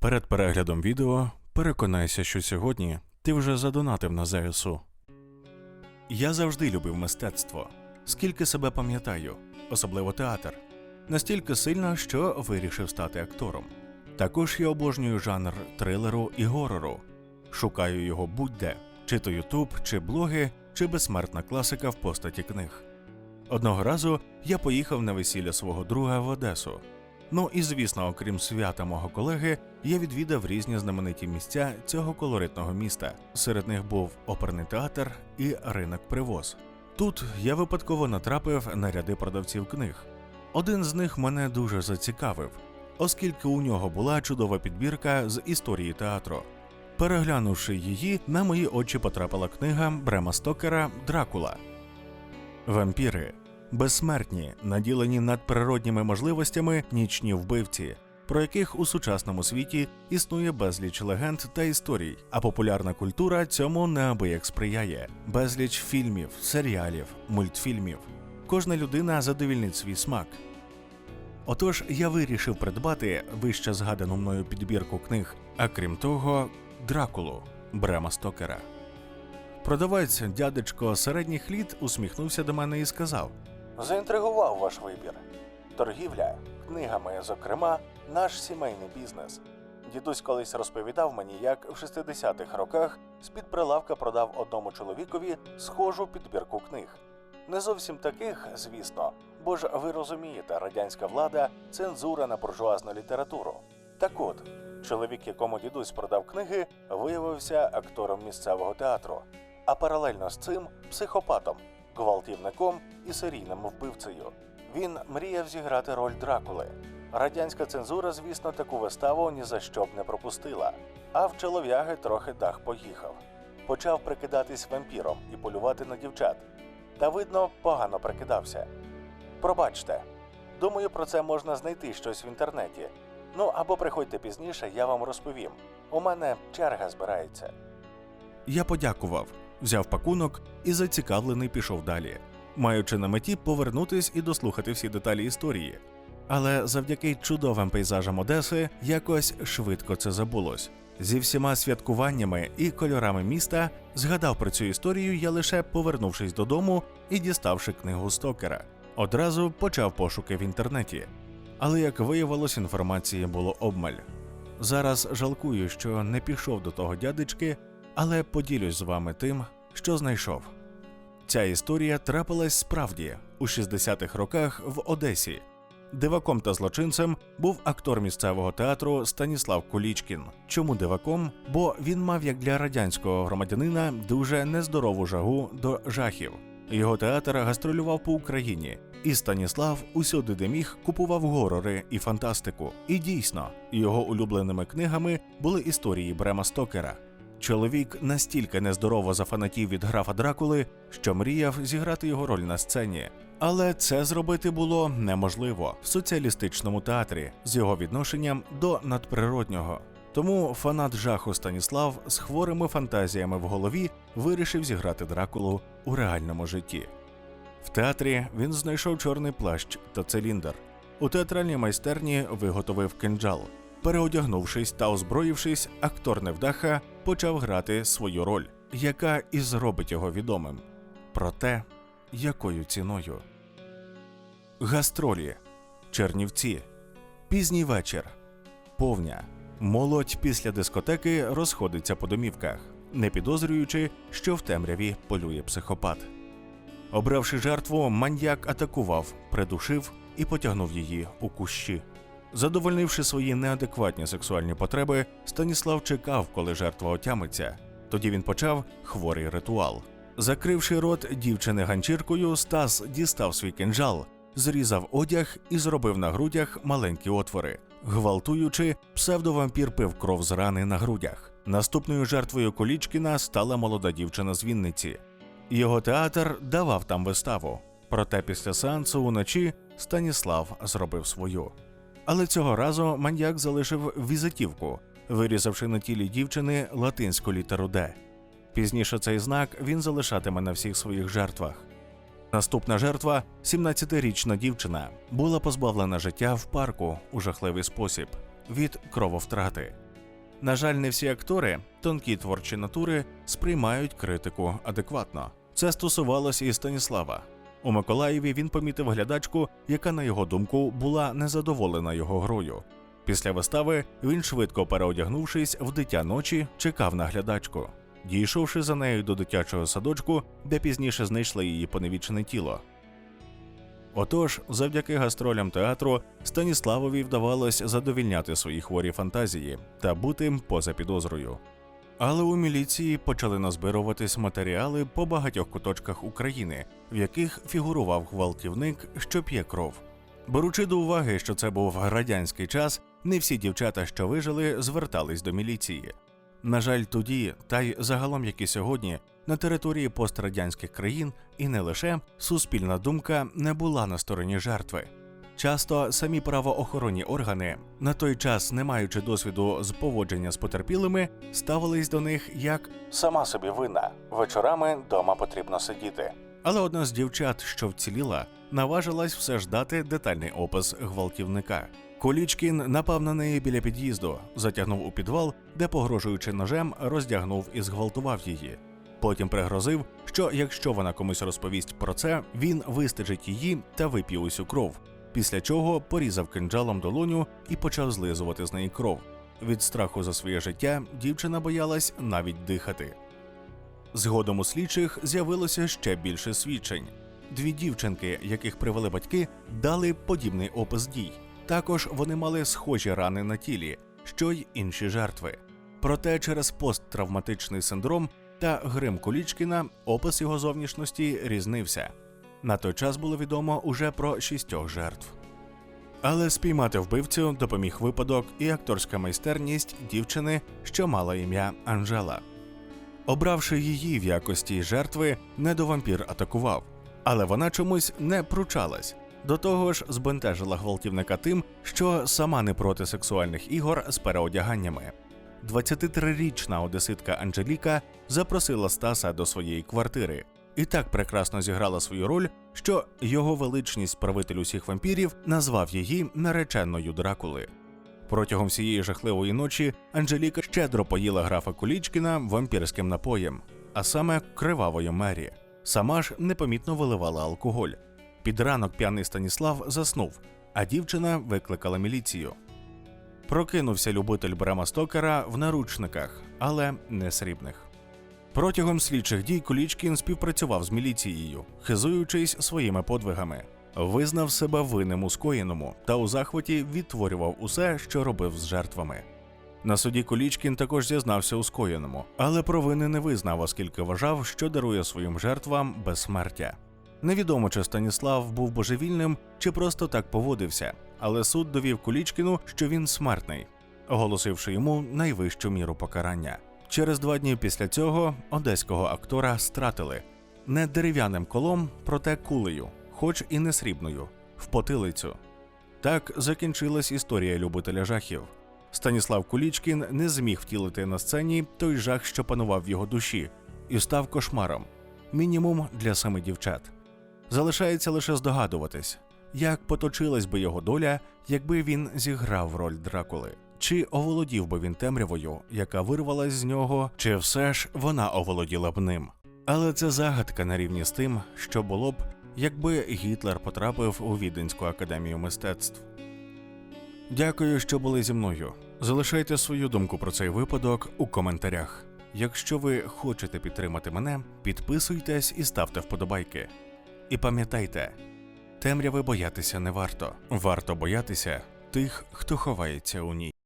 Перед переглядом відео переконайся, що сьогодні ти вже задонатив на ЗСУ. Я завжди любив мистецтво, скільки себе пам'ятаю, особливо театр. Настільки сильно, що вирішив стати актором. Також я обожнюю жанр трилеру і горору. Шукаю його будь-де, чи то Ютуб, чи блоги, чи безсмертна класика в постаті книг. Одного разу я поїхав на весілля свого друга в Одесу. Ну і звісно, окрім свята мого колеги, я відвідав різні знамениті місця цього колоритного міста. Серед них був оперний театр і ринок привоз. Тут я випадково натрапив на ряди продавців книг. Один з них мене дуже зацікавив, оскільки у нього була чудова підбірка з історії театру. Переглянувши її, на мої очі потрапила книга Брема Стокера Дракула. Вампіри безсмертні, наділені надприродніми можливостями нічні вбивці, про яких у сучасному світі існує безліч легенд та історій, а популярна культура цьому неабияк сприяє. Безліч фільмів, серіалів, мультфільмів. Кожна людина задовільнить свій смак. Отож, я вирішив придбати вище згадану мною підбірку книг, а крім того, Дракулу Брема Стокера. Продавець, дядечко середніх літ, усміхнувся до мене і сказав: Заінтригував ваш вибір. Торгівля книгами, зокрема, наш сімейний бізнес. Дідусь колись розповідав мені, як в 60-х роках з-під прилавка продав одному чоловікові схожу підбірку книг. Не зовсім таких, звісно, бо ж ви розумієте, радянська влада цензура на буржуазну літературу. Так от, чоловік, якому дідусь продав книги, виявився актором місцевого театру, а паралельно з цим психопатом, гвалтівником і серійним вбивцею. Він мріяв зіграти роль Дракули. Радянська цензура, звісно, таку виставу ні за що б не пропустила. А в чолов'яги трохи дах поїхав. Почав прикидатись вампіром і полювати на дівчат. Та, видно, погано прикидався. Пробачте, думаю, про це можна знайти щось в інтернеті. Ну або приходьте пізніше, я вам розповім. У мене черга збирається. Я подякував, взяв пакунок і зацікавлений пішов далі, маючи на меті повернутись і дослухати всі деталі історії. Але завдяки чудовим пейзажам Одеси якось швидко це забулось. Зі всіма святкуваннями і кольорами міста згадав про цю історію я лише повернувшись додому і діставши книгу Стокера. Одразу почав пошуки в інтернеті. Але як виявилось, інформації було обмаль. Зараз жалкую, що не пішов до того дядечки, але поділюсь з вами тим, що знайшов. Ця історія трапилась справді у 60-х роках в Одесі. Диваком та злочинцем був актор місцевого театру Станіслав Кулічкін. Чому диваком? Бо він мав як для радянського громадянина дуже нездорову жагу до жахів. Його театр гастролював по Україні, і Станіслав усюди, де міг, купував горори і фантастику. І дійсно, його улюбленими книгами були історії Брема Стокера. Чоловік настільки нездорово зафанатів від графа Дракули, що мріяв зіграти його роль на сцені. Але це зробити було неможливо в соціалістичному театрі з його відношенням до надприроднього. Тому фанат жаху Станіслав з хворими фантазіями в голові вирішив зіграти Дракулу у реальному житті. В театрі він знайшов чорний плащ та циліндр. У театральній майстерні виготовив кинджал. Переодягнувшись та озброївшись, актор невдаха почав грати свою роль, яка і зробить його відомим. Проте, якою ціною? Гастролі, Чернівці, пізній вечір, повня. Молодь після дискотеки розходиться по домівках, не підозрюючи, що в темряві полює психопат. Обравши жертву, маньяк атакував, придушив і потягнув її у кущі. Задовольнивши свої неадекватні сексуальні потреби, Станіслав чекав, коли жертва отямиться. Тоді він почав хворий ритуал. Закривши рот дівчини ганчіркою, Стас дістав свій кинжал, зрізав одяг і зробив на грудях маленькі отвори. Гвалтуючи, псевдовампір пив кров з рани на грудях. Наступною жертвою Колічкіна стала молода дівчина з Вінниці. Його театр давав там виставу. Проте після сеансу уночі Станіслав зробив свою. Але цього разу маньяк залишив візитівку, вирізавши на тілі дівчини латинську літеру Д. Пізніше цей знак він залишатиме на всіх своїх жертвах. Наступна жертва, 17-річна дівчина, була позбавлена життя в парку у жахливий спосіб від крововтрати. На жаль, не всі актори, тонкі творчі натури, сприймають критику адекватно. Це стосувалось і Станіслава. У Миколаєві він помітив глядачку, яка, на його думку, була незадоволена його грою. Після вистави він, швидко переодягнувшись в дитя ночі, чекав на глядачку, дійшовши за нею до дитячого садочку, де пізніше знайшли її поневічене тіло. Отож, завдяки гастролям театру Станіславові вдавалось задовільняти свої хворі фантазії та бути поза підозрою. Але у міліції почали назбируватись матеріали по багатьох куточках України, в яких фігурував гвалтівник, що п'є кров. Беручи до уваги, що це був радянський час, не всі дівчата, що вижили, звертались до міліції. На жаль, тоді, та й загалом, як і сьогодні, на території пострадянських країн і не лише суспільна думка не була на стороні жертви. Часто самі правоохоронні органи, на той час не маючи досвіду з поводження з потерпілими, ставились до них як сама собі винна. Вечорами дома потрібно сидіти. Але одна з дівчат, що вціліла, наважилась все ж дати детальний опис гвалтівника. Колічкін напав на неї біля під'їзду, затягнув у підвал, де, погрожуючи ножем, роздягнув і зґвалтував її. Потім пригрозив, що якщо вона комусь розповість про це, він вистежить її та вип'є усю кров. Після чого порізав кинджалом долоню і почав злизувати з неї кров. Від страху за своє життя дівчина боялась навіть дихати. Згодом у слідчих з'явилося ще більше свідчень. Дві дівчинки, яких привели батьки, дали подібний опис дій. Також вони мали схожі рани на тілі, що й інші жертви. Проте через посттравматичний синдром та грим Кулічкіна опис його зовнішності різнився. На той час було відомо уже про шістьох жертв. Але спіймати вбивцю допоміг випадок і акторська майстерність дівчини, що мала ім'я Анжела. Обравши її в якості жертви, недовампір атакував, але вона чомусь не пручалась. До того ж, збентежила гвалтівника тим, що сама не проти сексуальних ігор з переодяганнями. 23-річна одеситка Анжеліка запросила Стаса до своєї квартири і так прекрасно зіграла свою роль, що його величність правитель усіх вампірів назвав її нареченою Дракули. Протягом всієї жахливої ночі Анжеліка щедро поїла графа Кулічкіна вампірським напоєм, а саме кривавою мері. Сама ж непомітно виливала алкоголь. Під ранок п'яний Станіслав заснув, а дівчина викликала міліцію. Прокинувся любитель Брама Стокера в наручниках, але не срібних. Протягом слідчих дій Кулічкін співпрацював з міліцією, хизуючись своїми подвигами, визнав себе винним у скоєному та у захваті відтворював усе, що робив з жертвами. На суді Кулічкін також зізнався у скоєному, але провини не визнав, оскільки вважав, що дарує своїм жертвам безсмертя. Невідомо, чи Станіслав був божевільним, чи просто так поводився, але суд довів Кулічкіну, що він смертний, оголосивши йому найвищу міру покарання. Через два дні після цього одеського актора стратили не дерев'яним колом, проте кулею, хоч і не срібною, в потилицю. Так закінчилась історія любителя жахів. Станіслав Кулічкін не зміг втілити на сцені той жах, що панував в його душі, і став кошмаром, мінімум для семи дівчат. Залишається лише здогадуватись, як поточилась би його доля, якби він зіграв роль Дракули. Чи оволодів би він темрявою, яка вирвалась з нього, чи все ж вона оволоділа б ним? Але це загадка на рівні з тим, що було б, якби Гітлер потрапив у Віденську академію мистецтв. Дякую, що були зі мною. Залишайте свою думку про цей випадок у коментарях. Якщо ви хочете підтримати мене, підписуйтесь і ставте вподобайки. І пам'ятайте, темряви боятися не варто. Варто боятися тих, хто ховається у ній.